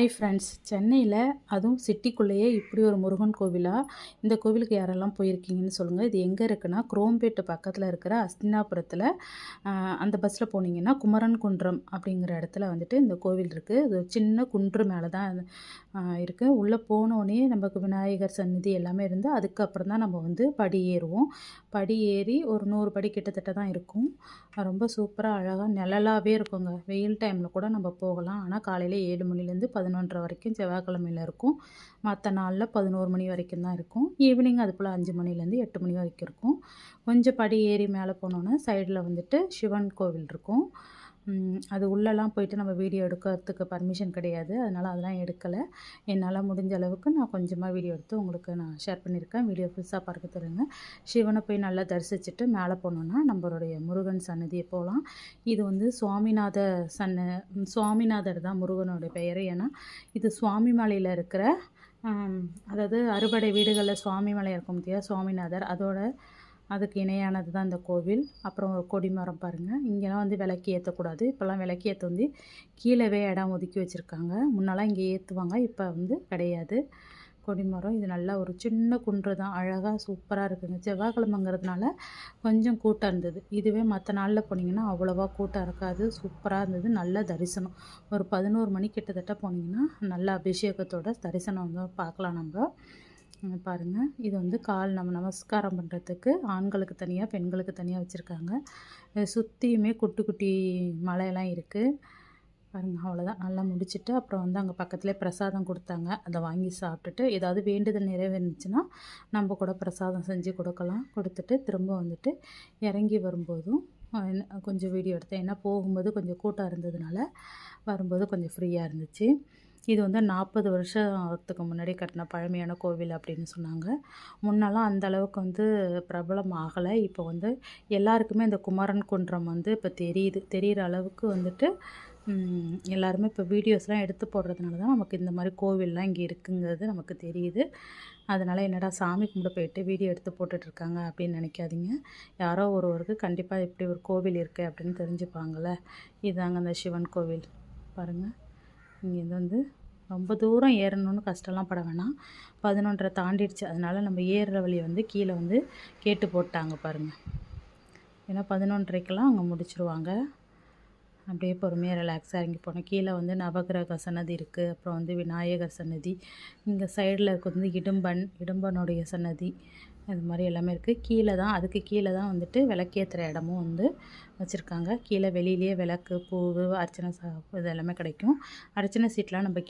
Hi friends சென்னையில் அதுவும் சிட்டிக்குள்ளேயே இப்படி ஒரு முருகன் கோவிலாக இந்த கோவிலுக்கு யாரெல்லாம் போயிருக்கீங்கன்னு சொல்லுங்கள் இது எங்கே இருக்குன்னா குரோம்பேட்டு பக்கத்தில் இருக்கிற அஸ்தினாபுரத்தில். அந்த பஸ்ஸில் போனீங்கன்னா குமரன் குன்றம் அப்படிங்கிற இடத்துல வந்துட்டு இந்த கோவில் இருக்குது இது ஒரு சின்ன குன்று மேலே தான் இருக்குது உள்ளே போனோடனே நமக்கு விநாயகர் சந்நிதி எல்லாமே இருந்து அதுக்கப்புறம் தான் நம்ம வந்து படி ஏறுவோம் படி ஏறி ஒரு நூறு படி கிட்டத்தட்ட தான் இருக்கும். ரொம்ப சூப்பராக அழகாக நிழலாகவே இருக்குங்க. வெயில் டைமில் கூட நம்ம போகலாம். ஆனால் காலையில் ஏழு மணிலேருந்து பதினொன்று பதினொன்றரை வரைக்கும் செவ்வாய்க்கிழமையில் இருக்கும். மற்ற நாளில் பதினோரு மணி வரைக்கும் தான் இருக்கும். ஈவினிங் அது போல் அஞ்சு மணிலேருந்து எட்டு மணி வரைக்கும் இருக்கும். கொஞ்சம் படி ஏறி மேலே போனோன்னா சைடில் வந்துட்டு சிவன் கோவில் இருக்கும். அது உள்ளெல்லாம் போயிட்டு நம்ம வீடியோ எடுக்கிறதுக்கு பர்மிஷன் கிடையாது. அதனால் அதெல்லாம் எடுக்கலை. என்னால் முடிஞ்ச அளவுக்கு நான் கொஞ்சமாக வீடியோ எடுத்து உங்களுக்கு நான் ஷேர் பண்ணியிருக்கேன் வீடியோ ஃபுல்ஸாக பார்க்க தருங்க சிவனை போய் நல்லா தரிசிச்சுட்டு மேலே போனோன்னா நம்மளுடைய முருகன் சன்னதியை போகலாம் இது வந்து சுவாமிநாத சன்ன சுவாமிநாதர் தான் முருகனுடைய பெயர். ஏன்னா இது சுவாமி மலையில் இருக்கிற அதாவது அறுபடை வீடுகளில் சுவாமி மலை இருக்கும் பார்த்தியா சுவாமிநாதர். அதோட அதுக்கு இணையானது தான் இந்த கோவில். அப்புறம் ஒரு கொடிமரம் பாருங்கள் இங்கெல்லாம் வந்து விளக்கு ஏற்றக்கூடாது இப்போல்லாம் விளக்கு ஏற்ற வந்து கீழவே இடம் ஒதுக்கி வச்சுருக்காங்க. முன்னெல்லாம் இங்கே ஏற்றுவாங்க இப்போ வந்து கிடையாது. கொடிமரம் இது நல்லா ஒரு சின்ன குன்று தான். அழகாக சூப்பராக இருக்குங்க. செவ்வாய்க்கிழமைங்கிறதுனால கொஞ்சம் கூட்டம் இருந்தது. இதுவே மற்ற நாளில் போனீங்கன்னா அவ்வளோவா கூட்டம் இருக்காது. சூப்பராக இருந்தது. நல்ல தரிசனம். ஒரு பதினோரு மணி கிட்டத்தட்ட போனீங்கன்னா நல்ல அபிஷேகத்தோட தரிசனம் வந்து பார்க்கலாம் நம்ம. பாருங்கள் இது வந்து கால் நம்ம நமஸ்காரம் பண்ணுறதுக்கு ஆண்களுக்கு தனியாக பெண்களுக்கு தனியாக வச்சுருக்காங்க. சுற்றியுமே குட்டி குட்டி மலையெல்லாம் இருக்குது பாருங்கள் அவ்வளோதான் நல்லா முடிச்சுட்டு அப்புறம் வந்து அங்கே பக்கத்துலேயே பிரசாதம் கொடுத்தாங்க. அதை வாங்கி சாப்பிட்டுட்டு ஏதாவது வேண்டுதல் நிறைவேறுச்சுன்னா நம்ம கூட பிரசாதம் செஞ்சு கொடுக்கலாம். கொடுத்துட்டு திரும்ப வந்துட்டு இறங்கி வரும்போதும் கொஞ்சம் வீடியோ எடுத்தேன். ஏன்னா போகும்போது கொஞ்சம் கூட்டம் இருந்ததுனால வரும்போது கொஞ்சம் ஃப்ரீயாக இருந்துச்சு. இது வந்து நாற்பது வருஷத்துக்கு முன்னாடி கட்டின பழமையான கோவில் அப்படின்னு சொன்னாங்க. முன்னெல்லாம் அந்த அளவுக்கு வந்து பிரபலம் ஆகலை. இப்போ வந்து எல்லாருக்குமே இந்த குமரன் குன்றம் வந்து இப்போ தெரியுது. தெரிகிற அளவுக்கு வந்துட்டு எல்லாருமே இப்போ வீடியோஸ்லாம் எடுத்து போடுறதுனால தான் நமக்கு இந்த மாதிரி கோவில்லாம் இங்கே இருக்குங்கிறது நமக்கு தெரியுது. அதனால் என்னடா சாமி கும்பிட போயிட்டு வீடியோ எடுத்து போட்டுட்ருக்காங்க அப்படின்னு நினைக்காதீங்க. யாரோ ஒருவருக்கு கண்டிப்பாக இப்படி ஒரு கோவில் இருக்குது அப்படின்னு தெரிஞ்சுப்பாங்கள்ல இதுதாங்க அந்த சிவன் கோவில். பாருங்கள் இங்கேருந்து வந்து ரொம்ப தூரம் ஏறணும்னு கஷ்டம்லாம் பட வேணாம். பதினொன்றரை தாண்டிடுச்சு. அதனால் நம்ம ஏறுற வழியை வந்து கீழே வந்து கேட்டு போட்டாங்க பாருங்கள் ஏன்னா பதினொன்றரைக்கெல்லாம் அங்கே முடிச்சிருவாங்க. அப்படியே பொறுமையாக ரிலாக்ஸாக இறங்கி போனோம் கீழே வந்து நவகிரக சன்னதி இருக்குது அப்புறம் வந்து விநாயகர் சன்னதி. இங்கே சைடில் இருக்கிறது வந்து இடும்பன் இடும்பனுடைய சன்னதி. அது மாதிரி எல்லாமே இருக்குது கீழே தான் அதுக்கு கீழே தான் வந்துட்டு விளக்கேற்றுற இடமும் வந்து வச்சுருக்காங்க. கீழே வெளியிலேயே விளக்கு பூவு அர்ச்சனை சா இது எல்லாமே கிடைக்கும். அர்ச்சனை சீட்லாம் நம்ம கீழே